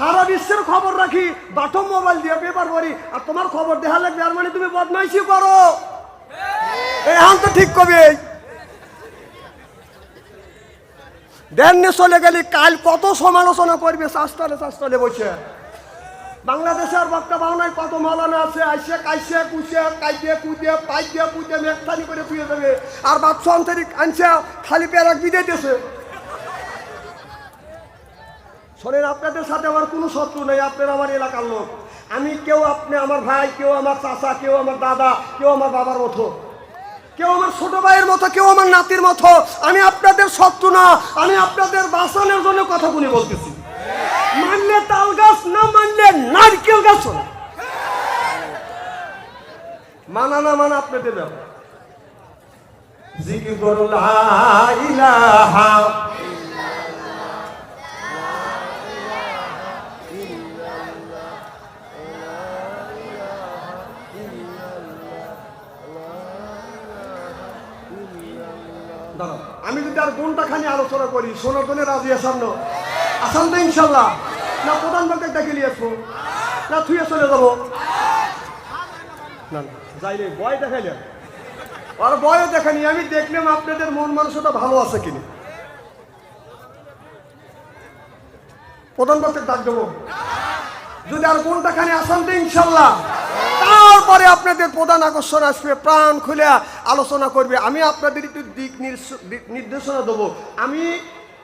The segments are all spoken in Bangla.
সারা বিশ্বের খবর রাখি বাটম মোবাইল দিয়ে পেপার পড়ি আর তোমার খবর দেখা লাগবে আর মানে তুমি বদমাইশি করো। এই আম তো ঠিক কবে দেন চলে গেলি কাল কত সমালোচনা করবে শাস্ত্রে শাস্ত্রে বসে। বাংলাদেশের বক্তা বাংলায় কত মলানা আছে আইসে কাইসে কুসে কাইতে কুদে পাইতে কুদে মেঘখানি করে তুই দেবে আর বাচ্চা আনছে খালি পেরাক বিদে দিয়েছে। শোনেন, আপনাদের সাথে আমার কোনো শত্রু নেই, আপনারা আমার এলাকার লোক। আমি কেউ আপনি, আমার ভাই, কেউ আমার চাচা, কেউ আমার দাদা, কেউ আমার বাবার মতো। কেউ আমার ছোট ভাইয়ের মতো, কেউ আমার নাতির মতো। আমি আপনাদের শত্রু না, আমি আপনাদের বাঁচানোর জন্য কথা কথাগুলি বলতেছি। মানলে তাল গাছ, না মানলে নারকেল গাছ মানা না মানা আপনাদের ব্যাপার। জিকির করুন আমি যদি আর কোনটা খানি আলোচনা করি সোনার জন্য রাজি আসাম না? আসাম তো ইনশাল্লাহ না, প্রধান বলতে ডেকে নিয়ে আসব। না, থুয়ে চলে যাব। না যাইলে বয় দেখাইলেন আর বয় দেখানি আমি দেখলাম আপনাদের মন মানুষটা ভালো আছে কিনা। প্রধান বলতে ডাক দেবো। যদি আর কোনটা খানি আসাম তো ইনশাল্লাহ তারপরে আপনাদের প্রধান আকর্ষণ আসবে, প্রাণ খুলে আলোচনা করবে। আমি আপনাদের একটু দিক নির্দেশনা দেবো। আমি,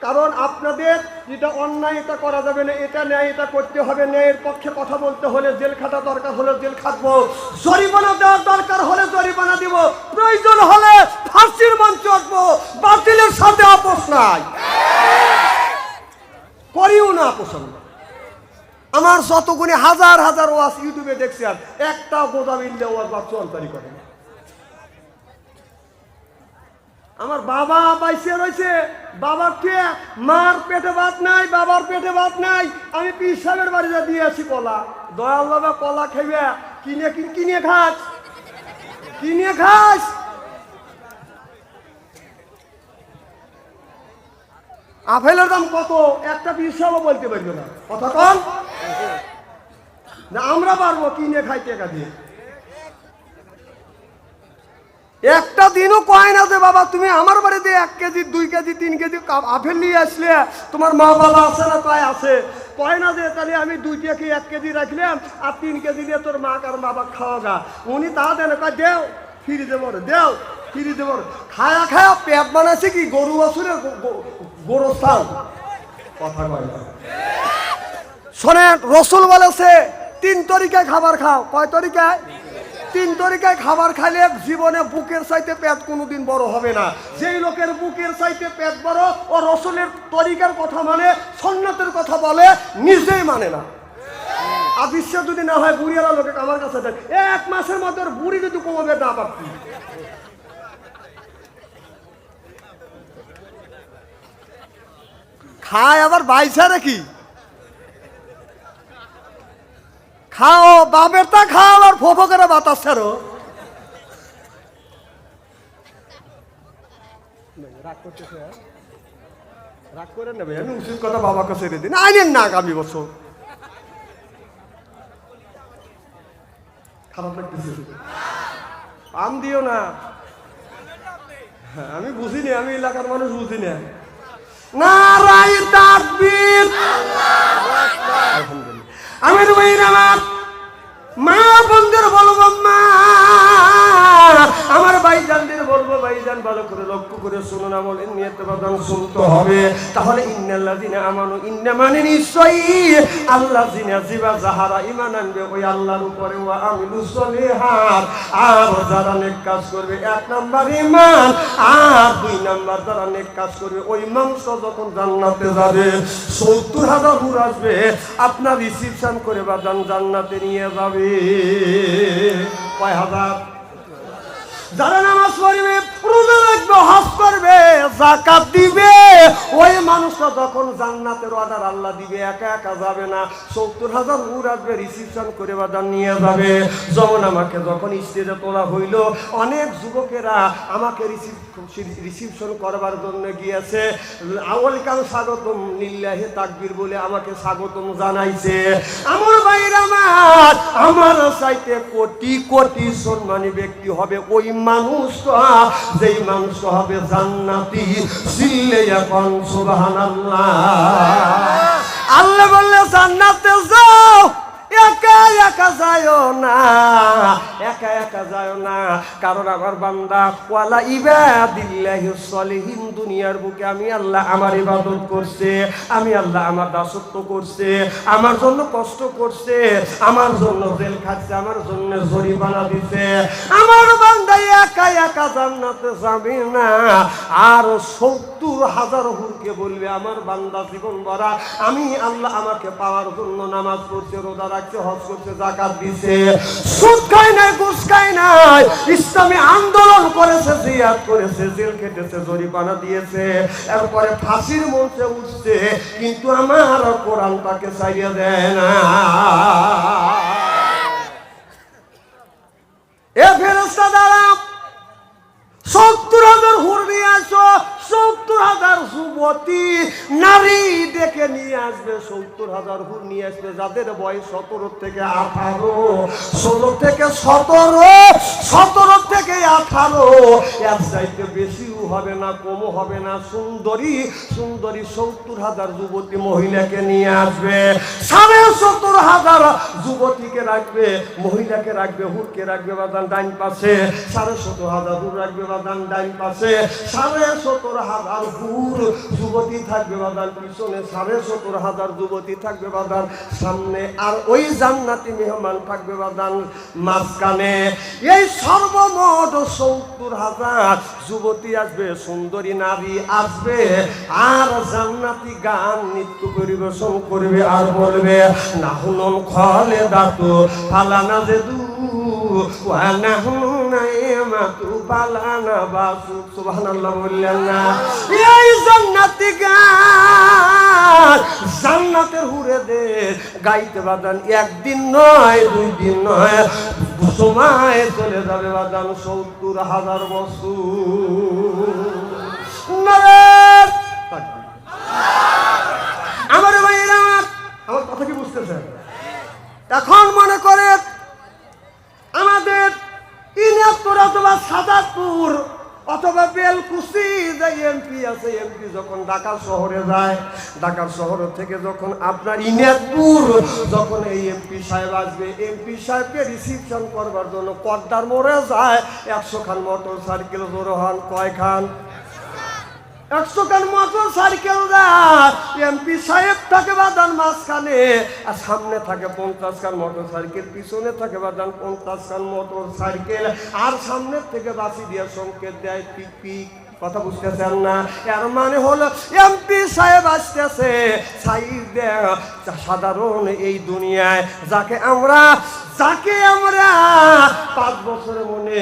কারণ আপনাদের যেটা অন্যায়, এটা করা যাবে না, এটা ন্যায়, এটা করতে হবে, ন্যায়ের পক্ষে কথা বলতে হলে জেল খাটা দরকার হলে জেল খাটবো। জরিমানা দেওয়ার দরকার হলে জরিমানা দিব। প্রয়োজন হলে ফাঁসির মঞ্চে উঠবো বাতিলের সাথে আপোষ নাই। করিও না আপোষ। আমার যতগুলি হাজার হাজার ওয়াজ ইউটিউবে দেখছি আর, একটা গোদাম মিললে ওয়াজ বা চলতারি করে। আমার বাবা বাইসে রয়েছে বাবার কে? মার পেটে ভাত নাই, বাবার পেটে ভাত নাই, আমি পীর সাহেবের বাড়িতে দিয়ে আসি কলা। দয়াল বাবা কলা খেবে কিনে কিনে খাস কিনে খাস। আপেলের দাম কত? একটা পীর বলতে পারবে না। কথা কম না, আমরা পারব কিনে খাই টাকা দিয়ে। একটা দিনও কয় না যে, বাবা, তুমি আমার বাড়িতে এক কেজি, দুই কেজি, তিন কেজি আপেল নিয়ে আসলে তোমার মা বাবা আছে না কয় আছে? কয় না যে, তাহলে আমি দুই কেজি এক কেজি রাখলাম আর তিন কেজি দিয়ে তোর মা আর বাবা খাওয়া গা। উনি তা দেন, কয়, দেও ফিরি দেব দেও ফিরি দেব খায়া খায়া পেট বানাইছে কি? গরু আসুরে গোরস্থান কথা কয় শোনেন, রসুল বলেছে, তিন তরিকায় খাবার খাও। কয় তরিকায়? তিন তরিকায় খাবার খাইলে জীবনে বুকের চাইতে পেট কোনোদিন বড় হবে না। যেই লোকের বুকের চাইতে পেট বড়, ও রসুলের তরিকার কথা মানে সন্ন্যতের কথা বলে, নিজেই মানে না। বিশ্বাস যদি না হয়, বুড়িয়ালা লোকে আমার কাছে দেয়। এক মাসের মধ্যে বুড়ি যদি কমাবে না পারতি। খায় আবার বাইসা নাকি? খাও বাপের তা খাও আর ফোফো করে বাতাস ছাড়ো রাগ করে নেবে আমি উচিত কথা বাবাকে ছেড়ে দিন। আইনেন না আগামী বছর। খারাপ লাগতেছে। আম দিও না। হ্যাঁ, আমি বুঝিনি আমি এলাকার মানুষ বুঝি না নারায়ণ তাকবীর। আমি তো আমার মা বন্ধুর বলব মা আমার ভাই বলব ভাইজান ভালো করে লক্ষ্য করে শুনুন আমল। নিয়ত শুনতে হবে। তাহলে ইন্নাল্লাহ দিনে আমানু ইন্না মানে নিশ্চয়ই আল্লাহ জিনা জিবা যাহারা ইমান আনবে ওই আল্লাহর উপরে ওয়া আমিলু সলিহাত। আর যারা নেক কাজ করবে এক নাম্বার ইমান আর দুই নাম্বার যারা নেক কাজ করবে ওই মাংস যখন জান্নাতে যাবে সত্তর হাজার হুর আসবে আপনার রিসিপশন করে বা জান্নাতে নিয়ে যাবে। কয় হাজার? যারা নামাজ পড়বে রোজা রাখবে, হজ করবে জাকাত দিবে। ওই মানুষটা যখন জান্নাতের অর্ডার আল্লাহ দিবে, একা একা যাবে না। সত্তর হাজার হুর আসবে রিসিপশন করে বাজার নিয়ে যাবে। যেমন আমাকে যখন স্টেজে তোলা হইল, অনেক যুবকেরা আমাকে রিসিপশন করবার জন্য গিয়েছে। ওয়েলকাম স্বাগতম লিল্লাহে তাকবীর বলে আমাকে স্বাগতম জানাইছে। আমার ভাইয়ের আমার আমার চাইতে কোটি কোটি সম্মানী ব্যক্তি হবে ওই মানুষটা। যেই মাংস হবে জান্নাতি সিল্লে এখন সুবহানাল্লাহ। আল্লাহ বললে জান্নাতে একা না, একা একা যায়ও না। কারণ আমার বান্দা, ওয়ালা ইবাদিল্লাহি সলিহিন, দুনিয়ার বুকে আমি আল্লাহ আমার ইবাদত করছে, আমি আল্লাহ আমার দাসত্ব করছে, আমার জন্য কষ্ট করছে, আমার জন্য জেল খাচ্ছে, আমার জন্য জরিমানা দিছে। আমার বান্দা একা একা জান্নাতে যাবে না। আর সত্তর হাজার হুরকে বলবে, আমার বান্দা জীবন ভরা, আমি আল্লাহ আমাকে পাওয়ার জন্য নামাজ পড়ছে, রোজা রাখছে, হজ করছে জাকাত দিছে। সুদ খায় নাই, ঘুষ খায় নাই। ইসলামী আন্দোলন করেছে জিয়াদ করেছে, জেল কেটেছে জরিমানা দিয়েছে। এরপরে ফাঁসির মঞ্চে উঠছে, কিন্তু আমার কোরআন তাকে চাইয়ে দেয় না। এ ফেরস্তা দ্বারা সত্তর হাজার যুবতী নারী ডেকে নিয়ে আসবে, সত্তর হাজার হুর নিয়ে আসবে, যাদের বয়স সতেরো থেকে আঠারো, ষোলো থেকে সতেরো সতেরো থেকে আঠারো এক চাইতে বেশিও হবে না কমও হবে না, সুন্দরী সুন্দরী সত্তর হাজার যুবতী মহিলাকে নিয়ে আসবে। সাড়ে সত্তর হাজার যুবতীকে রাখবে, মহিলাকে রাখবে, হুরকে রাখবে বাদান ডাইন পাশে। সাড়ে সত্তর হাজার হুর রাখবে বাদান ডাইন পাশে। সাড়ে সত্তর হাজার হুর যুবতী থাকবে বাদান পিছনে। সাড়ে সত্তর হাজার যুবতী থাকবে বাদান সামনে। আর ওই জান্নাতি মেহমান থাকবে বাদান মাঝখানে। এই সর্বমোট সত্তর হাজার যুবতী আসবে, সুন্দরী নারী আসবে, আর জান্নাতি গান নৃত্য পরিবেশন করবে আর বলবে, না হুনন খলে দাতু, ফালানা যে দু ওয়ানা হুনাইমাতু পালানা বাসু। সুবহানাল্লাহ বললেন না। এই জান্নাতি গান জান্নাতের হুরে দে, গাইতে বাদান একদিন নয়, দুই দিন নয়। সময় চলে যাবে বাদান সত্তর হাজার বছর। আমার ভাইরা আমার কথা কি বুঝতেছেন এখন মনে করে আমাদের ইনাপুর অথবা সাদাপুর অথবা বেলকুচি যে এমপি আছে, এমপি যখন ঢাকা শহরে যায়, ঢাকার শহর থেকে যখন আপনার ইনাদপুর যখন এই এমপি সাহেব আসবে, এমপি সাহেবকে রিসিপশন করবার জন্য পর্দার মোড়ে যায় একশো খান মোটর সাইকেল জোরো হন কয় খান একশো এমপি সাহেব থাকে মাঝখানে, আর সামনে থাকে পঞ্চাশ খান মোটর সাইকেল, পিছনে থাকে বাদান পঞ্চাশ খান মোটর সাইকেল, আর সামনের থেকে বাসি দিয়ে সংকেত দেয় পিক পিক। কথা বুঝতেছেন না। এর মানে হলো এমপি সাহেব আসতেছে। সাধারণ এই দুনিয়ায়, যাকে আমরা যাকে আমরা পাঁচ বছরের মনে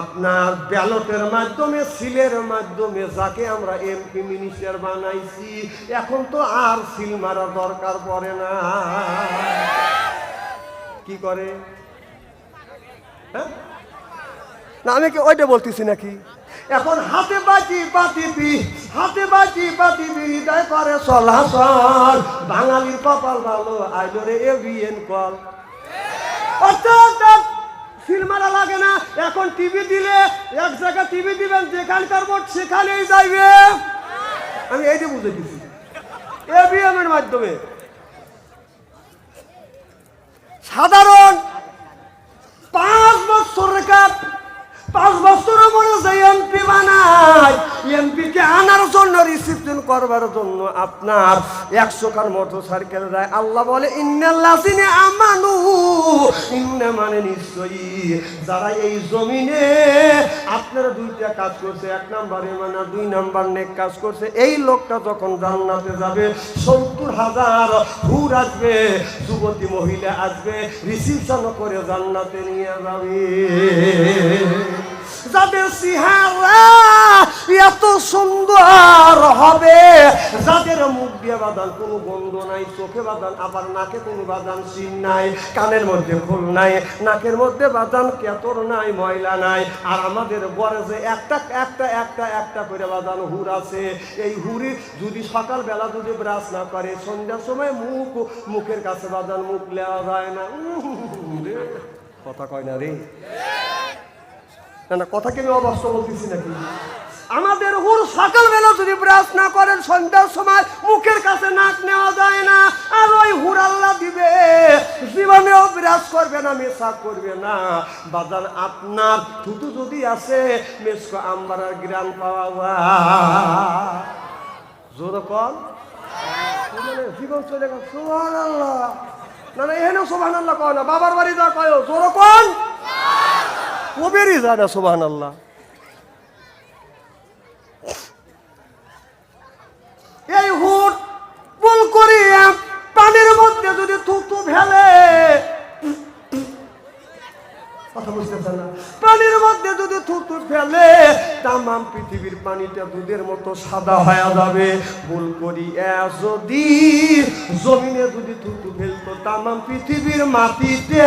আপনার ব্যালটের মাধ্যমে, সিলের মাধ্যমে, যাকে আমরা এমপি মিনিস্টার বানাইছি, এখন তো আর সিল মারার দরকার পড়ে না। কি করে? হ্যাঁ? না, আমি কি ওইটা বলতেছি নাকি? এখন হাতে বাজি পাতিবি হাতে বাজি পাতিবি হৃদয় করে চলাচল বাঙালির কপাল ভালো, আইলো রে এভিএন কল। অর্থাৎ সিনেমাটা লাগে না, এখন টিভি দিলে এক জায়গায় টিভি দিবেন, যেখানকার ভোট সেখানেই যাইবে। আমি এইটা বুঝে দিছি। এভিএম এর মাধ্যমে। সাধারণ পাঁচ বছর রেখার পাঁচ বছরের মনে যে এমপি বানায়। এমপিকে আনার জন্য রিসিপশন করবার জন্য আপনার একশো কার মোটর সাইকেল দেয় আল্লাহ বলে ইন্নাল্লাসিনে আমানু। ইন্না মানে নিশ্চয়ই যারা এই জমিনে আপনারা দুইটা কাজ করছে, এক নাম্বার মানে দুই নাম্বার নেক কাজ করছে, এই লোকটা যখন জান্নাতে যাবে, সত্তর হাজার হুর আসবে, যুবতী মহিলা আসবে রিসিপশন করে জান্নাতে নিয়ে যাবে। যাদের চেহারা এত সুন্দর হবে যাদের মুখ দিয়ে বাদান কোনো গন্ধ নাই চোখে বাদান আবার নাকে কোনো বাদান সিন নাই কানের মধ্যে ফুল নাই নাকের মধ্যে বাদান কেতর নাই ময়লা নাই আর আমাদের বরে যে একটা একটা একটা একটা করে বাদান হুর আছে এই হুরি যদি সকালবেলা যদি ব্রাশ না করে সন্ধ্যার সময় মুখ মুখের কাছে বাদান মুখ লেওয়া যায় না কথা কয় না রে না না, কথা কি আমি অবস্থা বলতেছি নাকি? আমাদের হুর সকালবেলা যদি ব্রাশ না করেন, সন্ধ্যার সময় মুখের কাছে নাক নেওয়া যায় না, আর ওই হুর আল্লাহ দিবে। জীবনেও ব্রাশ করবে না মেশা করবে না। বাজার আপনার থুতু যদি আছে মেসকো আম্বারার গ্রাম পাওয়া জোর মানে জীবন চলে গেল। সোহান আল্লাহ না না এখানেও সোহান আল্লাহ কয় না, বাবার বাড়ি যা কয় জোর কোন বেরিয়ে যায় না আল্লাহ তামাম পৃথিবীর পানিটা দুধের মতো সাদা হয়ে যাবে। ভুল করি যদি জমিনে যদি থুতু ফেলতো তামাম পৃথিবীর মাটিতে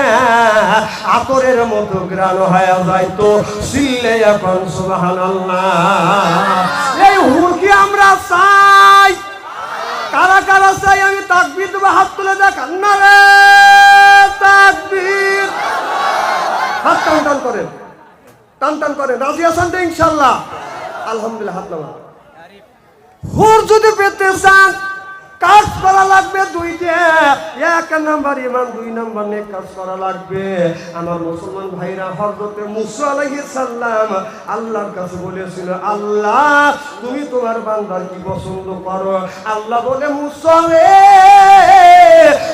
আতরের মতো গ্রান হয়ে যাইতো। সিল্লে এখন সুবহানাল্লাহ। এই হুরকে আমরা চাই? কারা কারা চাই? আমি তাকবীর হাত তুলে দেখান না রে, তাকবীর। হাত টান টান করেন, টান টান করেন। রাজি আছেন তো ইনশাল্লাহ আলহামদুলিল্লাহ, হাত নামা হুর যদি পেতে চান, কাজ করা লাগবে দুইটা। এক নাম্বার ইমান দুই নাম্বার নে কাজ করা লাগবে। আমার মুসলমান ভাইরা হরদতে মুসা আলাইহিস সালাম আল্লাহর কাছে বলেছিল, আল্লাহ, তুমি তোমার বান্দার কি পছন্দ করো? আল্লাহ বলে, মুসা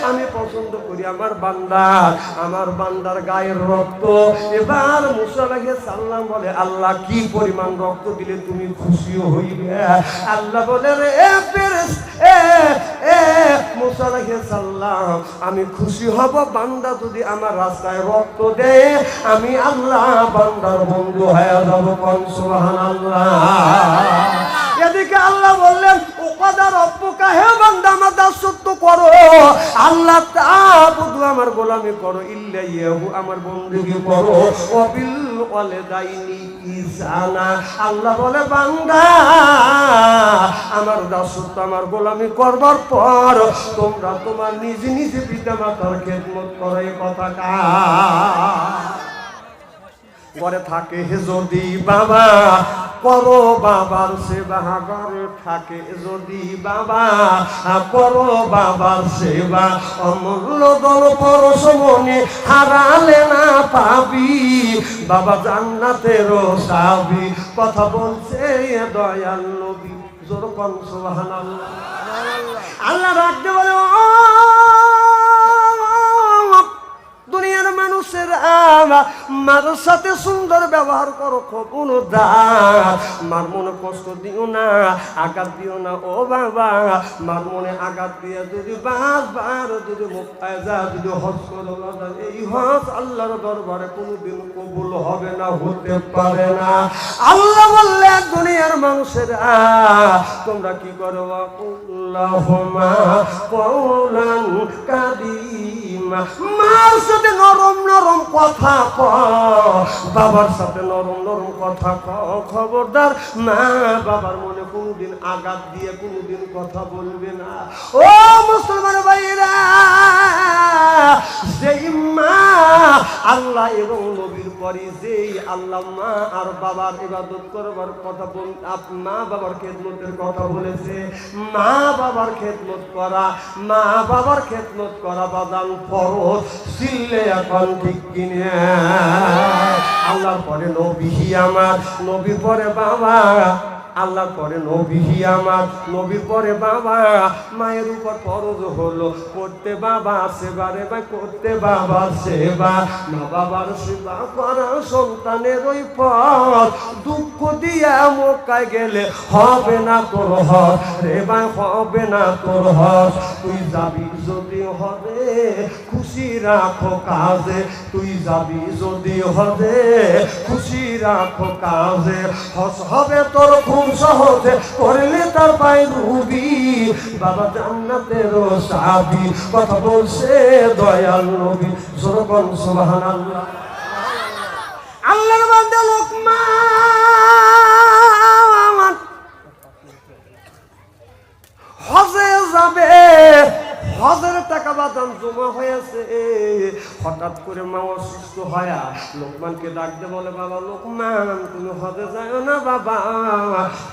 আমি পছন্দ করি আমার বান্দার আমার বান্দার গায়ের রক্ত। এবার মুসা আলাইহিস সালাম বলে, আল্লাহ, কি পরিমাণ রক্ত দিলে তুমি খুশিও হইবে? আল্লাহ বলে, রে আমি খুশি হব। বান্দা যদি আমার রাস্তায় রক্ত দেয়, আমি আল্লাহ বান্দার বন্ধু হয়ে যাব কোন, সুবহানাল্লাহ। এদিকে আল্লাহ বললেন উপাদার অপ্পকা হে বান্দা, আমার দাসত্ব করো। আল্লাহ তাবুদু আমার গোলামি করো। ইয়াহু আমার বন্ধুকে করো। ওয়াবিল ওয়ালিদাইনি ইসানা। আল্লাহ বলে, বান্দা, আমার দাসত্ব আমার গোলামি করবার পর তোমরা তোমার নিজ নিজ পিতা মাতার খেদমত করো এই কথা কা। ঘরে থাকে যদি বাবা করো বাবার সেবা ঘরে থাকে যদি বাবা, করো বাবার সেবা। অমূল্য দল পরশ মনে হারালে না পাবি, বাবা জান্নাতের সাবি। কথা বলছে দয়াল নবী। জোর কম সুবহানাল্লাহ। আল্লাহ রাখতে বলে, "ও দুনিয়ার মানুষের মার সাথে সুন্দর ব্যবহার করো খবুন মার মনে কষ্ট দিও না, আঘাত দিও না, ও বাবা। মার মনে আঘাত দিয়ে যদি বারবার যদি যদি হজ করো এই হজ আল্লাহর দরবারে কোনোদিন কবুল হবে না, হতে পারে না। আল্লাহ বললে, দুনিয়ার মানুষের তোমরা কি করো? কওলান কাদিমা মার সাথে নরম নরম কথা ক বাবার সাথে নরম নরম কথা ক খবরদার মা বাবার মনে কোনোদিন আঘাত দিয়ে কোনোদিন কথা বলবে না। ও মুসলমান ভাইরা যেই মা আল্লাহ এবং নবীর পরে যেই আল্লাহ মা আর বাবার ইবাদত করবার কথা বল মা বাবার খেদমতের কথা বলেছে। মা বাবার খেদমত করা, মা বাবার খেদমত করা বাদান ফরজ সিললে এখন ঠিক কিনে। আল্লাহর পরে নবী আমার নবী পরে বাবা। আল্লাহ পরে নবী আমার নবী পরে বাবা, মায়ের উপর ফরজ হলো, করতে বাবা সেবারে বা করতে বাবা সেবা। মা বাবার সেবা করা সন্তানের ওই পথ, দুঃখ দিয়া মক্কায় গেলে হবে না তোর হস রে ভাই হবে না তোর হস তুই যাবি যদি হবে, খুশি রাখো কাজে, তুই যাবি যদি হবে, খুশি রাখো কাজে। হস হবে তোর খুব সহজে করলে তার পাই রুবি বাবা জান্নাতের সাবি কথা বলছে দয়াল নবী। সরকম সুবহানাল্লাহ। আল্লাহর বান্দা লোকমান। হজে যাবে, হজের টাকা বাদাম জমা হয়েছে। হঠাৎ করে মা অসুস্থ হয়া লোকমানকে ডাকতে বলে, বাবা, লোকমান, তুমি হজে যায় না, বাবা।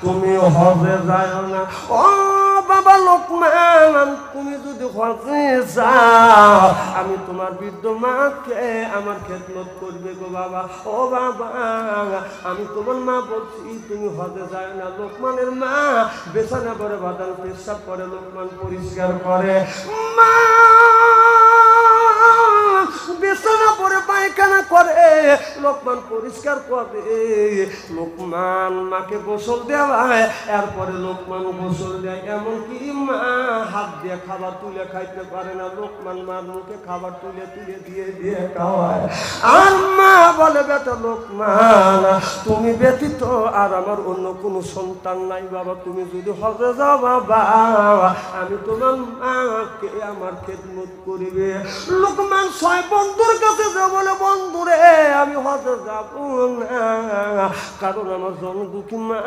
তুমি হজে যায় না। ও লোকমান, তুমি যদি আমি তোমার বৃদ্ধ মাকে আমার খেদমত করবে গো বাবা। ও বাবা, আমি তোমার মা বলছি, তুমি হজে যায় না। লোকমানের মা বেছানা করে বাদান পেশাব করে, লোকমান পরিষ্কার করে। মা বিছানা পায়খানা করে, লোকমান পরিষ্কার করে। লোকমান মাকে গোসল দেওয়ায়, এরপরে লোকমান গোসল দেয়। এমনকি মা হাত দিয়ে খাবার তুলে খাইতে পারে না। লোকমান মার মুখে খাবার তুলে তুলে দিয়ে দিয়ে খাওয়ায়। আর মা বলে, বেটা লোকমান, তুমি ব্যতীত আর আমার অন্য কোনো সন্তান নাই বাবা। তুমি যদি হজে যাও বাবা, আমি তোমার মাকে আমার খেদমত করিবে। লোকমান ছয় বন্ধুর কাছে যে বলে, বন্ধুরে, আমি হজে যাব না। কারণ আমার জন দুঃখী মা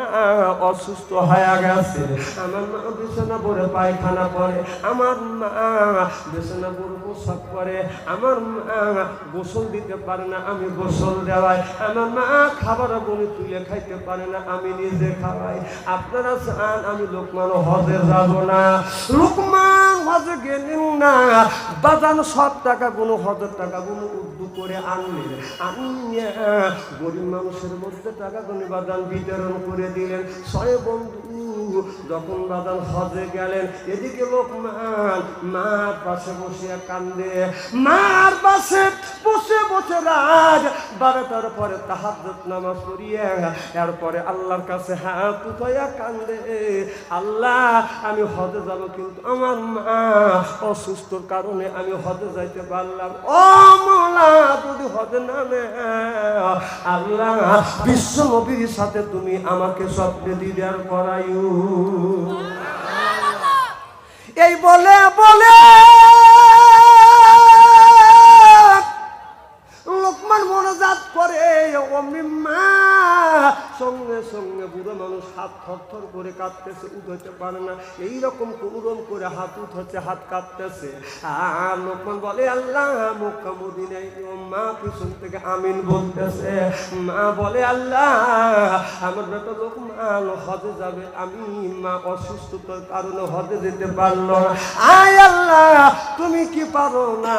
অসুস্থ হয়ে গেছে। আমার মা বিছানা পরে পায়খানা করে, আমার মা বিছানা পরে পোশাক করে। আমার মা গোসল দিতে পারে না, আমি গোসল দেওয়াই। আমার মা খাবার বলে তুলে খাইতে পারে না, আমি নিজে খাওয়াই। আপনারা চান আমি লোকমান হজে যাব না। লোকমান হজে গেলেন না। বাজানো সব টাকা কোনো হজের টাকা কোনো উর্দু করে আনলেন আনিয়া গরিব মানুষের মধ্যে টাকা গুনি বাদান বিতরণ করে দিলেন। ছয় বন্ধু যখন বাদান হজে গেলেন, এদিকে লোক মা মার পাশে বসে কান্দে, মার পাশে বসে রাজ বারোটার পরে তাহাজ্জুদ নামাজ পড়িয়ে এরপরে আল্লাহর কাছে হাত উঠাইয়া কান্দে। আল্লাহ আমি হজে যাব কিন্তু আমার মা অসুস্থর কারণে আমি হজে যাইতে পারলাম। ও মোলা যদি হজে না আল্লাহ বিশ্ব নবীর সাথে তুমি আমাকে স্বপ্নে দিদার করাইও। এই বলে বলে। করে অমনি মা সঙ্গে সঙ্গে বুড়ো মানুষ হাত থরথর করে কাঁপতেছে উঠতে পারে না। এইরকম কোনরম করে হাত উঠছে, হাত কাঁপতেছে। আর লোকমান বলে, আল্লাহ মক্কা মা পিছন থেকে আমিন বলতেছে। মা বলে, আল্লাহ, আমার বেটা লোকমান হজে যাবে, আমি মা অসুস্থতার কারণে হজে যেতে পারল না। আয় আল্লাহ, তুমি কি পারো না?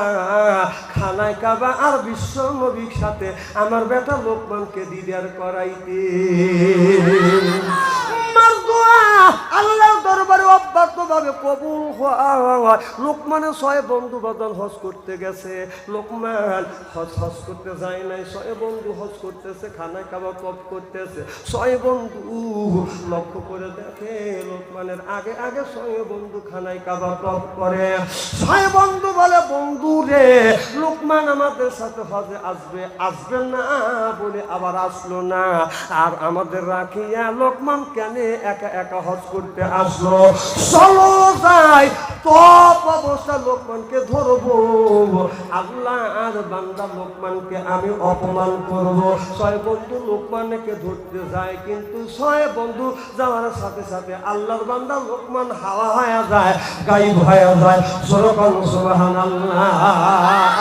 খানায় কাবা আর বিশ্ব নবীর সাথে আমার বেটা লোকমানকে দিদার করাইতে। আমার দোয়া আল্লাহর দরবারে অব্যাহত ভাবে কবুল হয় লোকমানের ছয় বন্ধু বদল হজ করতে গেছে। লোকমান হজ হজ করতে যায় নাই। ছয় বন্ধু হজ করতেছে খানায় কাবা কপ করতেছে। ছয় বন্ধু লক্ষ্য করে দেখে লোকমানের আগে আগে ছয় বন্ধু খানায় কাবা কপ করে। ছয় বন্ধু বলে, বন্ধু রে, লোকমান আমাদের সাথে হজে আসবে আসবে না বলে আবার আসলো না। আর আমাদের রাখিয়া লোকমান কেন একা একা হজ করতে আসলো। চলো যাই টপ অবস্থা লোকমানকে ধরবো। আল্লাহ আর বান্দা লোকমানকে আমি অপমান করব। ছয় বন্ধু লোকমানকে ধরতে যায়, কিন্তু ছয় বন্ধু যাওয়ার সাথে সাথে আল্লাহর বান্দা লোকমান হাওয়া হয়ে যায় গাইব হয়ে যায়। সরকম সুবহান আল্লাহ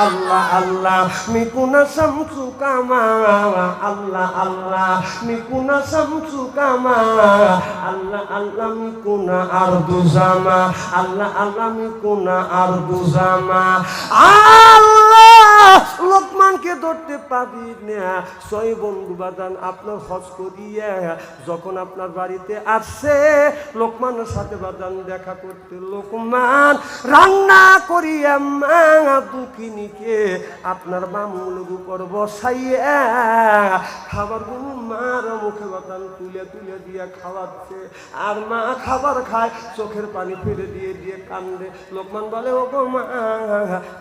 আল্লাহ আল্লাহ, মিকুনা শামসু কামা, আল্লাহ আল্লাহ, মিকুনা শামসু কামা, আল্লাহ আল্লাহ। মিকুনা আর দুজামা আল্লাহ আল্লাহ কুনা আর দুজামা আল্লাহ লোকমান ধরতে পারি না। ছয় বন্ধু বাদান, আপনার হজ করিয়া যখন আপনার বাড়িতে আসছে লোকমানের সাথে বাদান দেখা করতে লোকমান রান্না করিয়া মা দুঃখিনীকে আপনার বামুলের উপর বসাইয়া খাবারগুলো মার মুখে বাদান তুলে তুলে দিয়ে খাওয়াচ্ছে। আর মা খাবার খায়, চোখের পানি ফেলে দিয়ে দিয়ে কান্দে। লোকমান বলে ও গো মা,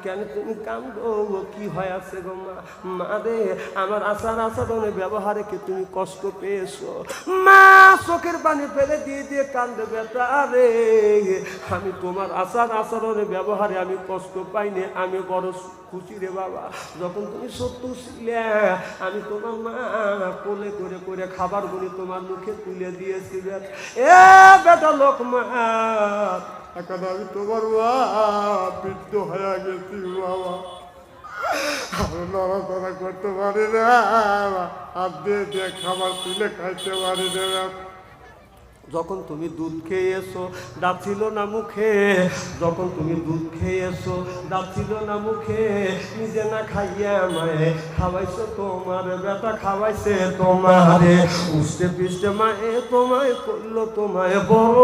কেন তুমি কান্দো? কি হয় আছে গো মা আমার আচার আচরণের ব্যবহারে কি তুমি কষ্ট পেয়েছ? মা, চোখের পানি ফেলে দিয়ে দিয়ে কান্দে বেটা রে। আমি তোমার আচার আচরণের ব্যবহারে আমি কষ্ট পাইনি, আমি বড় খুশি রে বাবা। যখন তুমি সত্য ছিলে, আমি তোমার মা কোলে করে করে খাবার গুলি তোমার মুখে তুলে দিয়েছিলে এ বেটা লোক মা এখন আমি তোমার মা বৃদ্ধ হয়ে গেছি বাবা। আমি নড়াচড়া করতে পারি না। হাত দিয়ে দিয়ে খাবার তুলে খাইতে পারি না। যখন তুমি দুধ খেয়ে এসো দাঁত ছিল না মুখে। যখন তুমি দুধ খেয়ে এসো দাঁত ছিল না মুখে। নিজে না খাইয়া আমায় খাওয়াইছো তোমার বেটা খাওয়াইছে তোমারে। উষ্টে পিষ্টে মায়ে তোমায় করল তোমায় বড়।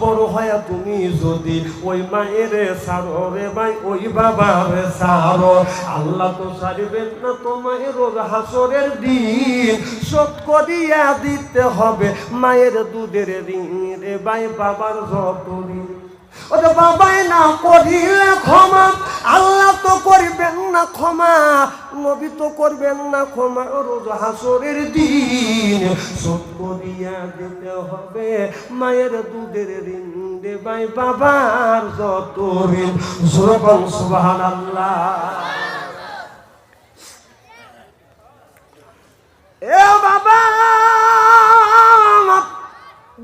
বড় হয়া তুমি যদি ওই মায়ের সারো রে ভাই, ওই বাবার সারো। আল্লাহ তো সারিবেন না তোমায় রোজ হাসরের দিন। শোধ করিয়া দিতে হবে মায়ের দুধের ঋণ রে ভাই, বাবার যত ঋণ। ওরে বাবাই না করিলে ক্ষমা, আল্লাহ তো করবেন না ক্ষমা, নবী তো করবেন না ক্ষমা। রোজ হাসরের দিন শোধ করিয়া দিতে হবে, মায়ের দুধের ঋণ রে ভাই, বাবার যত ঋণ। সুরকম সুবাহান আল্লাহ এ বাবা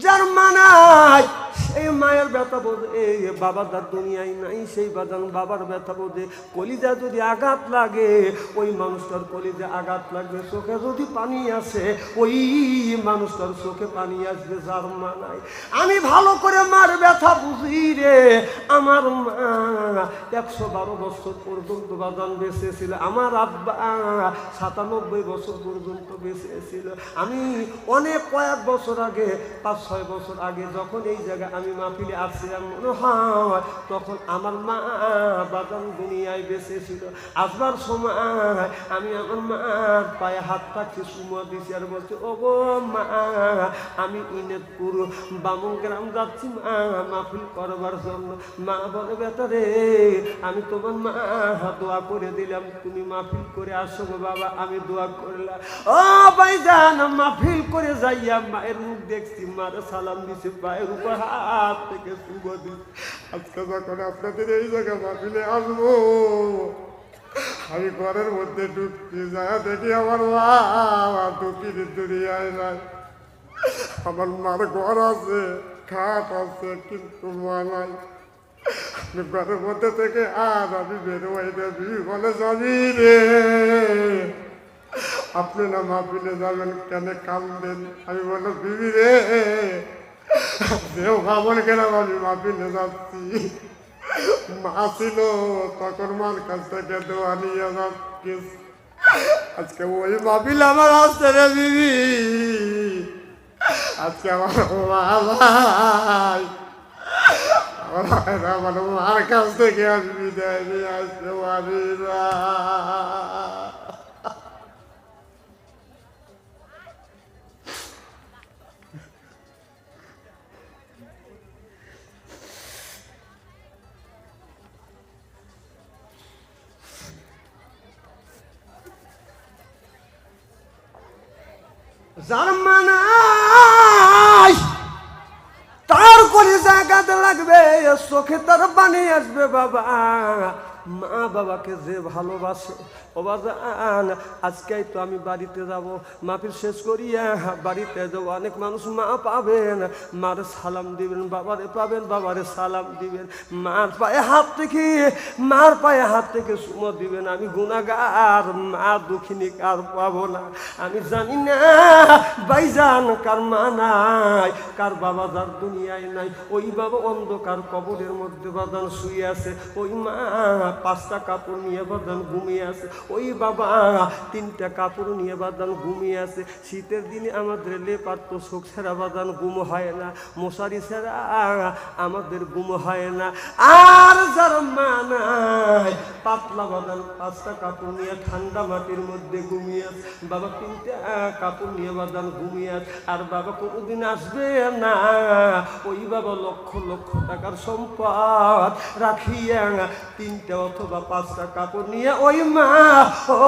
যার মানায় সেই মায়ের ব্যথা বোধে বাবা তার দুনিয়ায় নাই, সেই বাদান বাবার ব্যথা বোধে। কলিজা যদি আঘাত লাগে, ওই মানুষটার কলিজা আঘাত লাগবে, চোখে যদি পানি আসে, ওই মানুষটার চোখে পানি আসবে, যার মা নাই। আমি ভালো করে মার ব্যথা বুঝি রে, আমার মা একশো বারো বছর পর্যন্ত বাদান বেঁচে ছিল, আমার আব্বা সাতানব্বই বছর পর্যন্ত বেঁচে ছিল। আমি অনেক কয়েক বছর আগে, পাঁচ ছয় বছর আগে, যখন এই জায়গায় আমি মাহফিলে আসছিলাম মনে তখন আমার মা বাদাম দুনিয়ায় বেঁচে ছিল। আসবার সময় আমি আমার মার পায়ে হাত রাখছি সুমা দিছি আর বলছি ও গো মা, আমি ইনেদপুর বামন গ্রাম যাচ্ছি মা, মাহফিল করবার জন্য। মা বলে, বেটা রে, আমি তোমার মা, দোয়া করে দিলাম, তুমি মাহফিল করে আসো গো বাবা, আমি দোয়া করলাম। ও ভাই জান মাহফিল করে যাইয়া মায়ের মুখ দেখছি, মার সালাম দিছে, পায়ের উপর হাত থেকে দিচ্ছে আজকে আপনাদের এই জায়গায় মাহফিলে আসব, আমি ঘরের মধ্যে ঢুকছি যা দেখি আমার মা ঢুকির দুনিয়ায় নাই। আমার মার ঘর আছে, খাট আছে, কিন্তু মা নাই। ঘরের মধ্যে থেকে আর আমি বেরোয় দেবি বলে যাবি রে, আপনি না মাহফিলে যাবেন কেন? কামদেন আমি বলল বিবি রে ভাবন কেন আমি, মাহফিলে যাচ্ছি। মা ছিল তখন মার কাছ থেকে দোয়া নিয়ে যাচ্ছি। আজকে ওই মাহফিল আমার আসছে রে বিবি। আজকে আমার মা ভাই আমার মার কাছ থেকে আজ বিদায় নিয়ে আসছে মামিরা যার মানায় তার করে জায়গাতে লাগবে চোখে তার বানিয়ে আসবে বাবা। মা বাবাকে যে ভালোবাসে। ও বাজান আজকে তো আমি বাড়িতে যাব। মাফির শেষ করিয়া বাড়িতে যাব। অনেক মানুষ মা পাবেন। মার সালাম দিবেন, বাবারে পাবেন, বাবারে সালাম দিবেন। মার পায়ে হাত থেকে মার পায়ে হাত থেকে সুমো দিবেন। আমি গুণাগার মা দুঃখিনী কার পাবো না। আমি জানি না বাইজান কার মা নাই, কার বাবা যার দুনিয়ায় নাই। ওই বাবা অন্ধকার কবরের মধ্যে বাদান শুয়ে আছে। ওই মা পাঁচটা কাপড় নিয়ে বাদান ঘুমিয়ে আছে। ওই বাবা, তিনটা কাপড় নিয়ে বাদান ঘুমিয়ে আছে। শীতের দিনে আমাদের লেপার তো শোক ছেড়া বাদান ঘুম হয় না। মশারি ছেড়া আমাদের ঘুম হয় না। আর যার মানায় পাতলা বাদান পাঁচটা কাপড় নিয়ে ঠান্ডা মাটির মধ্যে ঘুমিয়ে আছে। বাবা তিনটা কাপড় নিয়ে বাদান ঘুমিয়ে আছে। আর বাবা কোনোদিন আসবে না। ওই বাবা লক্ষ লক্ষ টাকার সম্পদ রাখিয়া তিনটা অথবা পাঁচটা কাপড় নিয়ে ওই মা,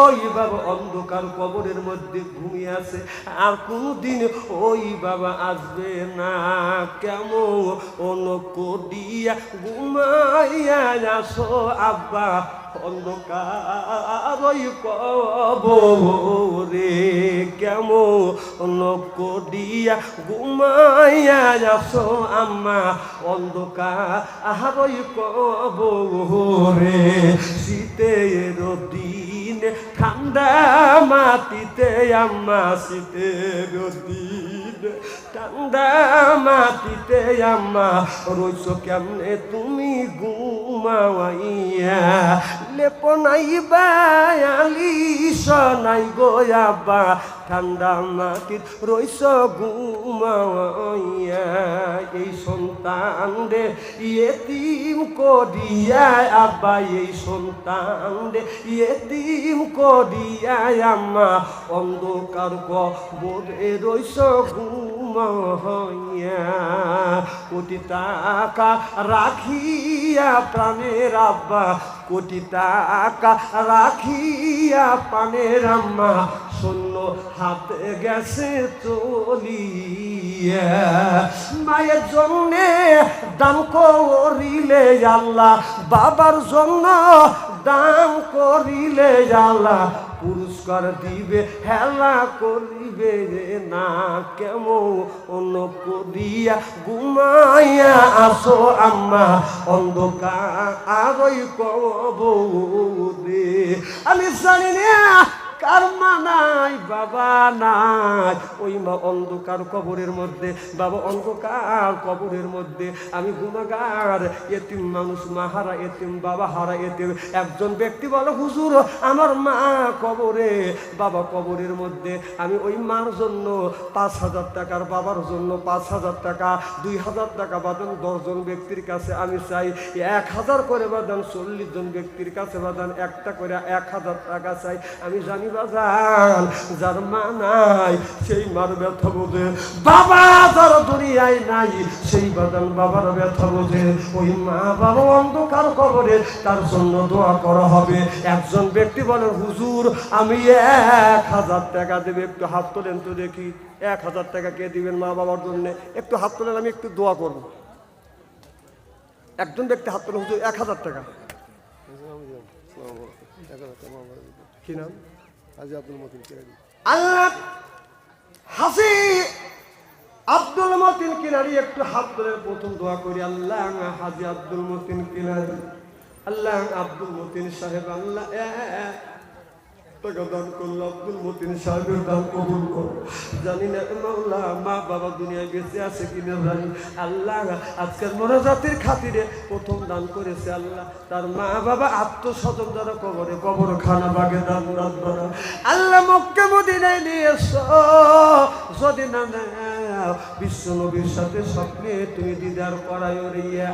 ওই বাবা অন্ধকার কবরের মধ্যে ঘুমিয়ে আছে। আর কোনোদিন ওই বাবা আসবে না। কেমন অনকডিয়া ঘুমাইয়া যাস আব্বা। অন্ধকার ওই কবরে কেমন করিয়া ঘুমাইয়া আসো আম্মা? অন্ধকার আহার ওই কবরে শীতের দিন, ঠান্ডা মাটিতে আম্মা, শীতের দিন। ঠান্ডা মাটিতে আম্মা, রইছ কেমনে তুমি ঘুমাইয়া লেপনাই বায়ালি সনাই গোয়াবা ঠান্ডা মাটির রইছ ঘুমাইয়া এই সন্তান রে ইয়েতিম করিয়া, আব্বা, এই সন্তান রে ইয়েতিম করিয়া, আম্মা, অন্ধকার কবরে রইছ কোটি টাকা রাখিয়া প্রাণের আব্বা, কোটি টাকা রাখিয়া পানের আম্মা, শূন্য হাতে গেছে চলিয়া মায়ের জন্যে দাম করিলে আল্লাহ, বাবার জন্য দাম করিলে আল্লাহ পুরস্কার দিবে, হেলা করিবে না, কেমন করিয়া ঘুমাইয়া আসো আম্মা, অন্ধকার আরই কব আমি জানি না কার মা নাই বাবা নাই। ওই মা অন্ধকার কবরের মধ্যে, বাবা অন্ধকার কবরের মধ্যে। আমি গুণাগার, এতিম মানুষ, মা হারা এতিম, বাবা হারা এতিম। একজন ব্যক্তি বলে, হুজুর, আমার মা কবরে, বাবা কবরের মধ্যে। আমি ওই মার জন্য পাঁচ হাজার টাকার বাবার জন্য পাঁচ হাজার টাকা, দুই হাজার টাকা বাদান দশজন ব্যক্তির কাছে আমি চাই। এক হাজার করে বাদান চল্লিশ জন ব্যক্তির কাছে বাদান একটা করে এক হাজার টাকা চাই। আমি জানি যার মা নাই, সেই মার ব্যথা বোঝে বাবা দুনিয়ায় নাই, সেই বাদান বাবার ব্যথা বোঝে ওই মা বাবা অন্ধকার কবরে, তার জন্য দোয়া করা হবে। একজন ব্যক্তি বলেন হুজুর, আমি এক হাজার টাকা দেবে, একটু হাত তোলেন তো দেখি। এক হাজার টাকা কে দিবেন মা বাবার জন্য? একটু হাত তোলেন, আমি একটু দোয়া করব। একজন ব্যক্তি হাত তোলেন হুজুর, এক হাজার টাকা। কি নাম? হাজি আব্দুল আল্লাহ হাসি আব্দুল মতিন কিনারি, একটু হাত ধরে প্রথম করি। আল্লাহ হাজি আব্দুল মতিন কিনারি, আল্লাহ আব্দুল মতিন সাহেব, আল্লাহ টাকা দান আব্দুল মতিন সাহেবের দান কবুল কর। জানি না মাওলা, মা বাবা দুনিয়ায় বেঁচে আছে কিনা জানি। আল্লাহ আজকের মনোজাতির খাতিরে প্রথম দান করেছে আল্লাহ। তার মা বাবা আত্মস্বজন যারা কবরে কবর খানা বাগে দান করা আল্লাহ মক্কে মদিনায় নিয়ে যদি না বিশ্ব নবীর সাথে স্বপ্নে তুমি দিদার ওরে ইয়ে